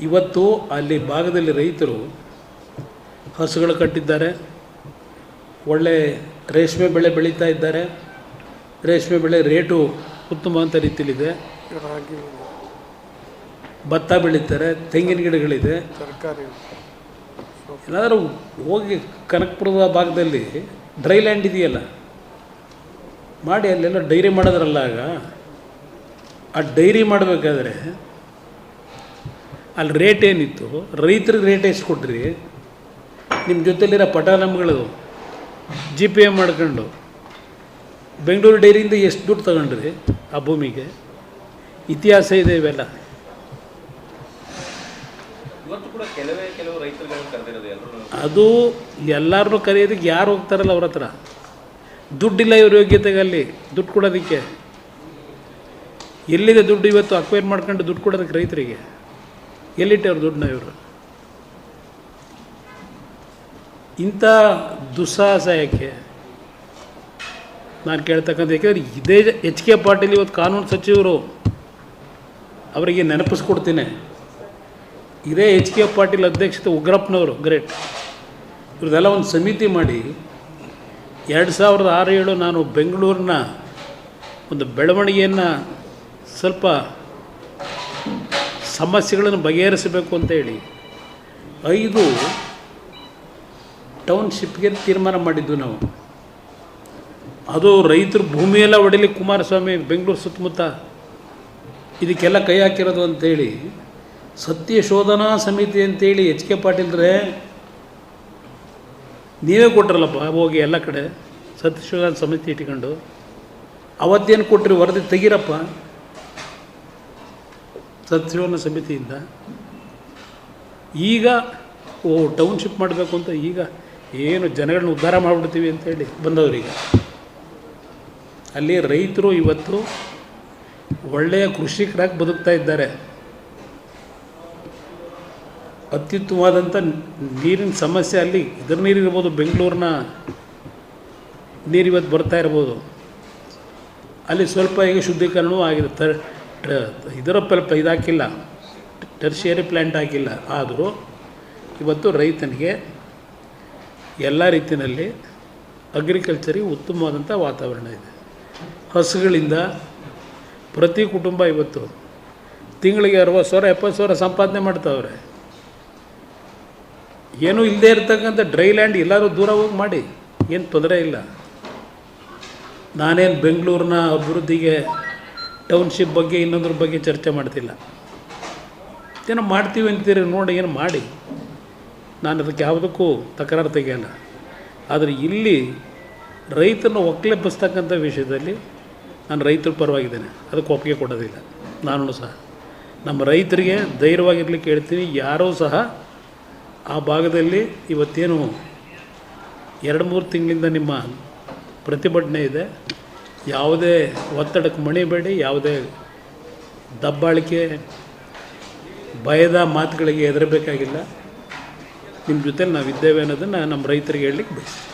ಇವತ್ತು ಅಲ್ಲಿ ಭಾಗದಲ್ಲಿ ರೈತರು ಹಸುಗಳು ಕಟ್ಟಿದ್ದಾರೆ. ಒಳ್ಳೆ ರೇಷ್ಮೆ ಬೆಳೆ ಬೆಳೀತಾ ಇದ್ದಾರೆ. ರೇಷ್ಮೆ ಬೆಳೆ ರೇಟು ಉತ್ತಮವಂತ ರೀತಿಯಲ್ಲಿದೆ. ರಾಗಿ ಭತ್ತ ಬೆಳೀತಾರೆ ತೆಂಗಿನ ಗಿಡಗಳಿದೆ. ತರಕಾರಿ. ಏನಾದರೂ ಹೋಗಿ ಕನಕಪುರದ ಭಾಗದಲ್ಲಿ ಡ್ರೈ ಲ್ಯಾಂಡ್ ಇದೆಯಲ್ಲ ಮಾಡಿ ಅಲ್ಲೆಲ್ಲ ಡೈರಿ ಮಾಡೋದ್ರಲ್ಲ ಆಗ ಆ ಡೈರಿ ಮಾಡಬೇಕಾದ್ರೆ ಅಲ್ಲಿ ರೇಟ್ ಏನಿತ್ತು? ರೈತರಿಗೆ ರೇಟ್ ಎಷ್ಟು ಕೊಟ್ರಿ ನಿಮ್ಮ ಜೊತೆಲಿರೋ ಪಟಾನಮ್ಗಳು ಜಿ ಪಿ ಎಂ ಮಾಡ್ಕೊಂಡು ಬೆಂಗಳೂರು ಡೈರಿಯಿಂದ ಎಷ್ಟು ದುಡ್ಡು ತಗೊಂಡ್ರಿ ಆ ಭೂಮಿಗೆ? ಇತಿಹಾಸ ಇದೆ ಇವೆಲ್ಲ. ಅದು ಎಲ್ಲರನ್ನೂ ಕರೆಯೋದಕ್ಕೆ ಯಾರು ಹೋಗ್ತಾರಲ್ಲ ಅವ್ರ ಹತ್ರ? ದುಡ್ಡಿಲ್ಲ ಇವ್ರ ಯೋಗ್ಯತೆಗೆ ಅಲ್ಲಿ ದುಡ್ಡು ಕೊಡೋದಕ್ಕೆ. ಎಲ್ಲಿದೆ ದುಡ್ಡು ಇವತ್ತು ಅಕ್ವೈರ್ ಮಾಡ್ಕೊಂಡು ದುಡ್ಡು ಕೊಡೋದಕ್ಕೆ ರೈತರಿಗೆ? ಎಲ್ಲಿಟ್ಟವ್ರು ದುಡ್ಡನ್ನ ಇವರು? ಇಂಥ ದುಸ್ಸಾಹಸ ಯಾಕೆ ನಾನು ಕೇಳ್ತಕ್ಕಂಥ ಯಾಕೆಂದರೆ ಇದೇ ಎಚ್ ಕೆ ಪಾಟೀಲ್ ಇವತ್ತು ಕಾನೂನು ಸಚಿವರು ಅವರಿಗೆ ನೆನಪಿಸ್ಕೊಡ್ತೀನಿ. ಇದೇ ಎಚ್ ಕೆ ಪಾಟೀಲ್ ಅಧ್ಯಕ್ಷತೆ ಉಗ್ರಪ್ಪನವರು ಗ್ರೇಟ್ ಇವ್ರದ್ದೆಲ್ಲ ಒಂದು ಸಮಿತಿ ಮಾಡಿ ಎರಡು ಸಾವಿರದ ಆರು ಏಳು ನಾನು ಬೆಂಗಳೂರಿನ ಒಂದು ಬೆಳವಣಿಗೆಯನ್ನು ಸ್ವಲ್ಪ ಸಮಸ್ಯೆಗಳನ್ನು ಬಗೆಹರಿಸಬೇಕು ಅಂತ ಹೇಳಿ ಐದು ಟೌನ್ಶಿಪ್ಗೆ ತೀರ್ಮಾನ ಮಾಡಿದ್ದು ನಾವು. ಅದು ರೈತರು ಭೂಮಿಯೆಲ್ಲ ಒಡೆಯಲಿ ಕುಮಾರಸ್ವಾಮಿ, ಬೆಂಗಳೂರು ಸುತ್ತಮುತ್ತ ಇದಕ್ಕೆಲ್ಲ ಕೈ ಹಾಕಿರೋದು ಅಂತೇಳಿ ಸತ್ಯ ಶೋಧನಾ ಸಮಿತಿ ಅಂತೇಳಿ ಎಚ್ ಕೆ ಪಾಟೀಲ್ರೇ ನೀವೇ ಕೊಟ್ರಲ್ಲಪ್ಪ ಹೋಗಿ ಎಲ್ಲ ಕಡೆ ಸತ್ಯ ಶೋಧನಾ ಸಮಿತಿ ಇಟ್ಕೊಂಡು. ಅವತ್ತೇನು ಕೊಟ್ರಿ ವರದಿ ತೆಗೀರಪ್ಪ? ಸತ್ಯ ಶೋಧನಾ ಸಮಿತಿಯಿಂದ ಈಗ ಓ ಟೌನ್ಶಿಪ್ ಮಾಡಬೇಕು ಅಂತ ಈಗ ಏನು ಜನಗಳನ್ನ ಉದ್ಧಾರ ಮಾಡಿಬಿಡ್ತೀವಿ ಅಂತೇಳಿ ಬಂದವರೀಗ. ಅಲ್ಲಿ ರೈತರು ಇವತ್ತು ಒಳ್ಳೆಯ ಕೃಷಿಕರಾಗಿ ಬದುಕ್ತಾ ಇದ್ದಾರೆ. ಅತ್ಯುತ್ತಮವಾದಂಥ ನೀರಿನ ಸಮಸ್ಯೆ ಅಲ್ಲಿ ಇದ್ರ ನೀರಿರ್ಬೋದು ಬೆಂಗಳೂರಿನ ನೀರು ಇವತ್ತು ಬರ್ತಾ ಇರ್ಬೋದು. ಅಲ್ಲಿ ಸ್ವಲ್ಪ ಈಗ ಶುದ್ಧೀಕರಣವೂ ಆಗಿರುತ್ತೆ ಇದರ ಪಲ್ಪ ಇದಾಕಿಲ್ಲ. ಟರ್ಷಿಯರಿ ಪ್ಲ್ಯಾಂಟ್ ಹಾಕಿಲ್ಲ. ಆದರೂ ಇವತ್ತು ರೈತನಿಗೆ ಎಲ್ಲ ರೀತಿಯಲ್ಲಿ ಅಗ್ರಿಕಲ್ಚರಿಗೆ ಉತ್ತಮವಾದಂಥ ವಾತಾವರಣ ಇದೆ. ಹಸುಗಳಿಂದ ಪ್ರತಿ ಕುಟುಂಬ ಇವತ್ತು ತಿಂಗಳಿಗೆ ಅರವತ್ತು ಸಾವಿರ, ಎಪ್ಪತ್ತು ಸಾವಿರ ಸಂಪಾದನೆ ಮಾಡ್ತಾವ್ರೆ. ಏನೂ ಇಲ್ಲದೆ ಇರ್ತಕ್ಕಂಥ ಡ್ರೈ ಲ್ಯಾಂಡ್ ಎಲ್ಲರೂ ದೂರ ಹೋಗಿ ಮಾಡಿ. ಏನು ತೊಂದರೆ ಇಲ್ಲ. ನಾನೇನು ಬೆಂಗಳೂರಿನ ಅಭಿವೃದ್ಧಿಗೆ ಟೌನ್ಶಿಪ್ ಬಗ್ಗೆ ಇನ್ನೊಂದ್ರ ಬಗ್ಗೆ ಚರ್ಚೆ ಮಾಡ್ತಿಲ್ಲ. ಏನೋ ಮಾಡ್ತೀವಿ ಅಂತೀರಿ, ನೋಡಿ ಏನು ಮಾಡಿ. ನಾನು ಅದಕ್ಕೆ ಯಾವುದಕ್ಕೂ ತಕರಾರು ತೆಗೆಯಲ್ಲ. ಆದರೆ ಇಲ್ಲಿ ರೈತನ ಒಕ್ಕಲೆಬ್ಬಿಸ್ತಕ್ಕಂಥ ವಿಷಯದಲ್ಲಿ ನಾನು ರೈತರ ಪರವಾಗಿದ್ದೇನೆ. ಅದಕ್ಕೆ ಒಪ್ಪಿಗೆ ಕೊಡೋದಿಲ್ಲ. ನಾನು ಸಹ. ನಮ್ಮ ರೈತರಿಗೆ ಧೈರ್ಯವಾಗಿರ್ಲಿಕ್ಕೆ ಹೇಳ್ತೀನಿ. ಯಾರೂ ಸಹ ಆ ಭಾಗದಲ್ಲಿ ಇವತ್ತೇನು ಎರಡು ಮೂರು ತಿಂಗಳಿಂದ ನಿಮ್ಮ ಪ್ರತಿಭಟನೆ ಇದೆ. ಯಾವುದೇ ಒತ್ತಡಕ್ಕೆ ಮಣಿಬೇಡಿ, ಯಾವುದೇ ದಬ್ಬಾಳಿಕೆ, ಭಯದ ಮಾತುಗಳಿಗೆ ಹೆದರಬೇಕಾಗಿಲ್ಲ. ನಿಮ್ಮ ಜೊತೆಲಿ ನಾವಿದ್ದೇವೆ ಅನ್ನೋದನ್ನು ನಮ್ಮ ರೈತರಿಗೆ ಹೇಳಲಿಕ್ಕೆ ಬಯಸ್ತೀವಿ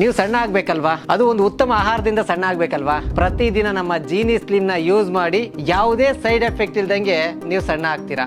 ನೀವು ಸಣ್ಣ ಆಗ್ಬೇಕಲ್ವಾ? ಅದು ಒಂದು ಉತ್ತಮ ಆಹಾರದಿಂದ ಸಣ್ಣ ಆಗ್ಬೇಕಲ್ವಾ? ಪ್ರತಿದಿನ ನಮ್ಮ ಜೀನಿ ಸ್ಲಿಮ್ನ ಯೂಸ್ ಮಾಡಿ ಯಾವುದೇ ಸೈಡ್ ಎಫೆಕ್ಟ್ ಇಲ್ದಂಗೆ ನೀವು ಸಣ್ಣ ಆಗ್ತೀರಾ?